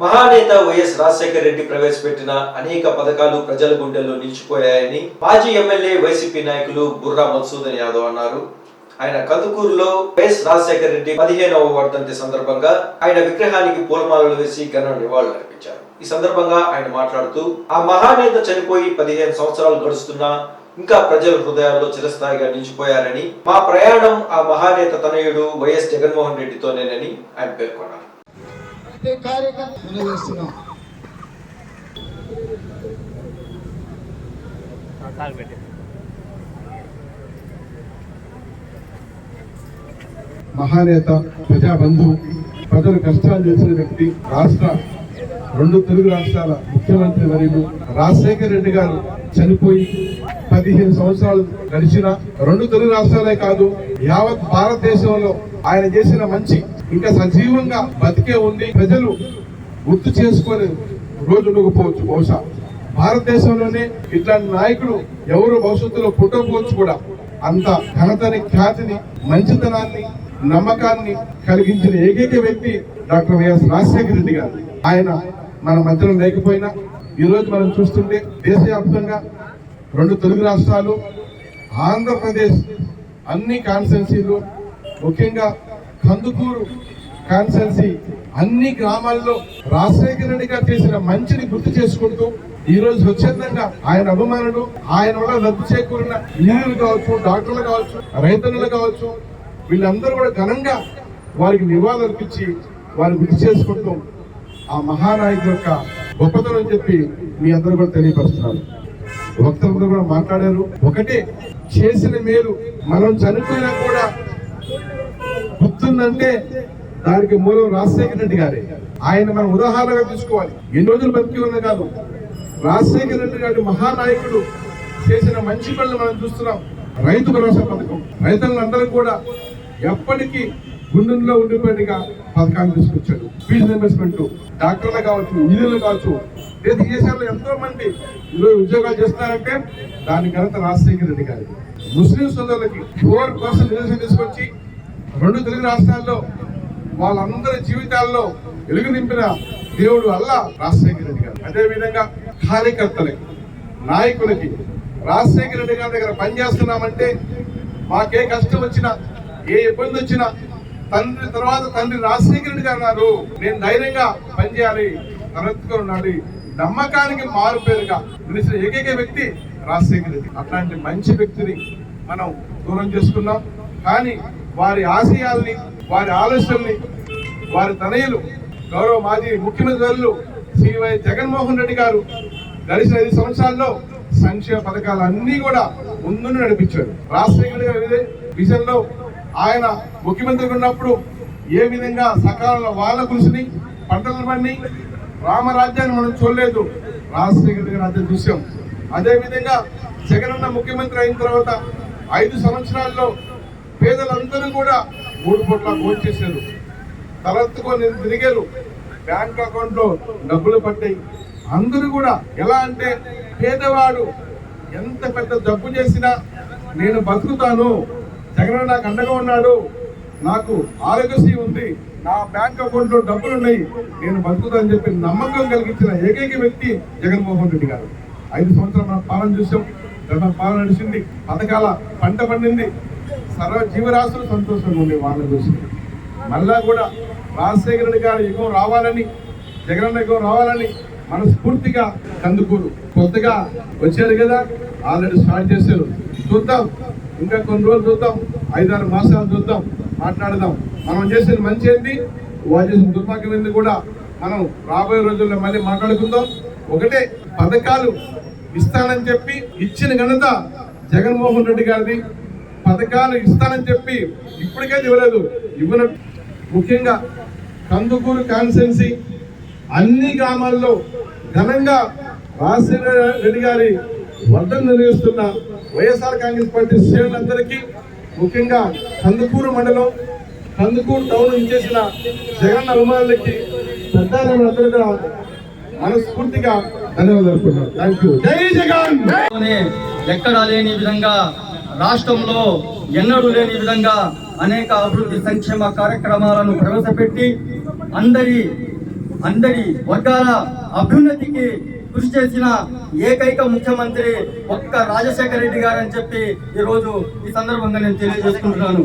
మహానేత వైఎస్ రాజశేఖర రెడ్డి ప్రవేశపెట్టిన అనేక పథకాలు ప్రజల గుండెల్లో నిలిచిపోయాయని మాజీ ఎమ్మెల్యే వైసీపీ నాయకులు బుర్రా మధుసూదన్ యాదవ్ అన్నారు. ఆయన కందుకూరులో వైఎస్ రాజశేఖర రెడ్డి పదిహేనవ వర్ధంతి సందర్భంగా ఆయన విగ్రహానికి పూలమాలలు వేసి ఘన నివాళులు అర్పించారు. ఈ సందర్భంగా ఆయన మాట్లాడుతూ ఆ మహానేత చనిపోయి పదిహేను సంవత్సరాలు గడుస్తున్నా ఇంకా ప్రజల హృదయాల్లో చిరస్థాయిగా నిలిచిపోయారని మా ప్రయాణం ఆ మహానేత తనయుడు వైఎస్ జగన్మోహన్ రెడ్డితోనేనని ఆయన పేర్కొన్నారు. కార్యక్రమం నిర్వహిస్తున్నాం మహానేత ప్రజాబంధు ప్రజలు కష్టాలు చేసిన వ్యక్తి రాష్ట్ర రెండు తెలుగు రాష్ట్రాల ముఖ్యమంత్రి వర్యులు రాజశేఖర రెడ్డి గారు చనిపోయి పదిహేను సంవత్సరాలు గడిచిన రెండు తెలుగు రాష్ట్రాలే కాదు యావత్ భారతదేశంలో ఆయన చేసిన మంచి ఇంకా సజీవంగా బతికే ఉంది. ప్రజలు గుర్తు చేసుకొని రోజు ఉండకపోవచ్చు. బహుశా భారతదేశంలోనే ఇట్లాంటి నాయకుడు ఎవరు భవిష్యత్తులో పుట్టకపోవచ్చు కూడా. అంత ఘనతని ఖ్యాతిని మంచితనాన్ని నమ్మకాన్ని కలిగించిన ఏకైక వ్యక్తి డాక్టర్ వైఎస్ రాజశేఖర రెడ్డి గారు. ఆయన మన మధ్యలో లేకపోయినా ఈ రోజు మనం చూస్తుంటే దేశవ్యాప్తంగా రెండు తెలుగు రాష్ట్రాలు ఆంధ్రప్రదేశ్ అన్ని కాన్స్టెన్సీలు ముఖ్యంగా కందుకూరు కాన్స్టెన్సీ అన్ని గ్రామాల్లో రాజశేఖర రెడ్డి గారు చేసిన మంచిని గుర్తు చేసుకుంటూ ఈ రోజు స్వచ్ఛందంగా ఆయన అభిమానులు ఆయన వల్ల రద్దు చేకూరిన ఇంజనీర్లు కావచ్చు డాక్టర్లు కావచ్చు రైతన్నులు కావచ్చు వీళ్ళందరూ కూడా ఘనంగా వారికి నివాళులు అర్పించి వారిని గుర్తు చేసుకుంటూ ఆ మహానాయకుడు యొక్క గొప్పతనం చెప్పి మీ అందరూ కూడా తెలియపరుస్తున్నారు. భక్తులందరూ కూడా మాట్లాడారు. ఒకటే చేసిన మేలు మనం చనిపోయినా కూడా గుర్తుందంటే దానికి మూలం రాజశేఖర రెడ్డి గారే. ఆయన మనం ఉదాహరణగా తీసుకోవాలి. ఎన్ని రోజులు బతికి ఉంది కాదు రాజశేఖర రెడ్డి గారి మహానాయకుడు చేసిన మంచి పనులు మనం చూస్తున్నాం. రైతు భరోసా పథకం. రైతులందరూ కూడా ఎప్పటికీ గుండెల్లో ఉండిపోయినగా పథకాన్ని తీసుకొచ్చాడు. ఫీజు రియంబర్స్మెంట్ డాక్టర్లు కావచ్చు ఇంజనీర్లు కావచ్చు దేశ దేశాల్లో ఎంతో మంది ఈరోజు ఉద్యోగాలు చేస్తున్నారంటే దాని ఘనత రాజశేఖర రెడ్డి గారి. ముస్లిం సోదరులకి ఫోర్ పర్సెంట్ రిజర్వేషన్ తీసుకొచ్చి రెండు తెలుగు రాష్ట్రాల్లో వాళ్ళందరి జీవితాల్లో వెలుగు నింపిన దేవుడు అల్లా రాజశేఖర రెడ్డి గారు. అదే విధంగా కార్యకర్తలకి నాయకులకి రాజశేఖర రెడ్డి గారి దగ్గర పనిచేస్తున్నామంటే మాకే కష్టం వచ్చినా ఏ ఇబ్బంది వచ్చినా తండ్రి తర్వాత తండ్రి రాజశేఖర రెడ్డి గారు అన్నారు నేను ధైర్యంగా పనిచేయాలి తలెత్తుకొని ఉండాలి. నమ్మకానికి మారు పేరుగా నిలిచిన ఏకైక వ్యక్తి రాజశేఖర రెడ్డి. అట్లాంటి మంచి వ్యక్తిని మనం దూరం చేసుకున్నాం. కానీ వారి ఆశయాల్ని వారి ఆలోచనల్ని వారి తనయులు గౌరవ మాజీ ముఖ్యమంత్రులు వర్యులు వై జగన్మోహన్ రెడ్డి గారు గడిచిన ఐదు సంవత్సరాల్లో సంక్షేమ పథకాలు అన్ని కూడా ముందు నడిపించారు. రాజశేఖర గారి విజన్లో ఆయన ముఖ్యమంత్రిగా ఉన్నప్పుడు ఏ విధంగా సకాలంలో వాళ్ళ కృషిని పంటలు పండి రామరాజ్యాన్ని మనం చూడలేదు. రాజశేఖర గారి రాజ్యం దృశ్యం. అదేవిధంగా జగనన్న ముఖ్యమంత్రి అయిన తర్వాత ఐదు సంవత్సరాల్లో పేదలందరూ కూడా మూడు కోట్ల ఫోన్ చేశారు. తలెత్తుకొని తిరిగారు. బ్యాంక్ అకౌంట్లో డబ్బులు పట్టాయి అందరూ కూడా ఎలా అంటే పేదవాడు ఎంత పెద్ద జబ్బు చేసినా నేను బతుకుతాను. జగన్ నాకు అండగా ఉన్నాడు. నాకు ఆరోగ్యశ్రీ ఉంది నా బ్యాంక్ అకౌంట్లో డబ్బులు ఉన్నాయి నేను బతుకుతానని చెప్పి నమ్మకం కలిగించిన ఏకైక వ్యక్తి జగన్మోహన్ రెడ్డి గారు. ఐదు సంవత్సరాలు మనం పాలన చూసాం గత పాలన నడిచింది పథకాల పంట పండింది సర్వ జీవరాశులు సంతోషంగా ఉండే వాళ్ళని చూసి. మళ్ళా కూడా రాజశేఖర రెడ్డి గారి యుగం రావాలని జగనన్న యుగం రావాలని మనస్ఫూర్తిగా కందుకూరు కొత్తగా వచ్చారు కదా ఆల్రెడీ స్టార్ట్ చేశారు. చూద్దాం. ఇంకా కొన్ని రోజులు చూద్దాం. ఐదారు మాసాలు చూద్దాం. మాట్లాడదాం. మనం చేసిన మంచి ఏంటి వాళ్ళు చేసిన దుర్మార్గం ఏంది కూడా మనం రాబోయే రోజుల్లో మళ్ళీ మాట్లాడుకుందాం. ఒకటే పథకాలు ఇస్తానని చెప్పి ఇచ్చిన ఘనత జగన్మోహన్ రెడ్డి గారిది. పథకాలు ఇస్తానని చెప్పి ఇప్పటికే ఇవ్వలేదు. ఇవ్వన ముఖ్యంగా కందుకూరు కాన్స్టెన్సీ అన్ని గ్రామాల్లో ఘనంగా రాజశేఖర రెడ్డి గారి వర్ధం నిర్వహిస్తున్న వైఎస్ఆర్ కాంగ్రెస్ పార్టీ శ్రేణులందరికీ ముఖ్యంగా కందుకూరు మండలం కందుకూరు టౌన్ ఇచ్చేసిన జగన్ అభిమానులకి పెద్దలందరూ కూడా మనస్ఫూర్తిగా ధన్యవాదాలు తెలుపుతున్నాను థ్యాంక్ యూ జై జగన్! లోనే ఎక్కడా లేని విధంగా రాష్ట్రంలో ఎన్నడూ లేని విధంగా అనేక అభివృద్ధి సంక్షేమ కార్యక్రమాలను ప్రవేశపెట్టి అందరి అందరి వర్గాల అభ్యున్నతికి కృషి చేసిన ఏకైక ముఖ్యమంత్రి ఒక్క రాజశేఖర రెడ్డి గారు అని చెప్పి ఈ రోజు ఈ సందర్భంగా నేను తెలియజేసుకుంటున్నాను.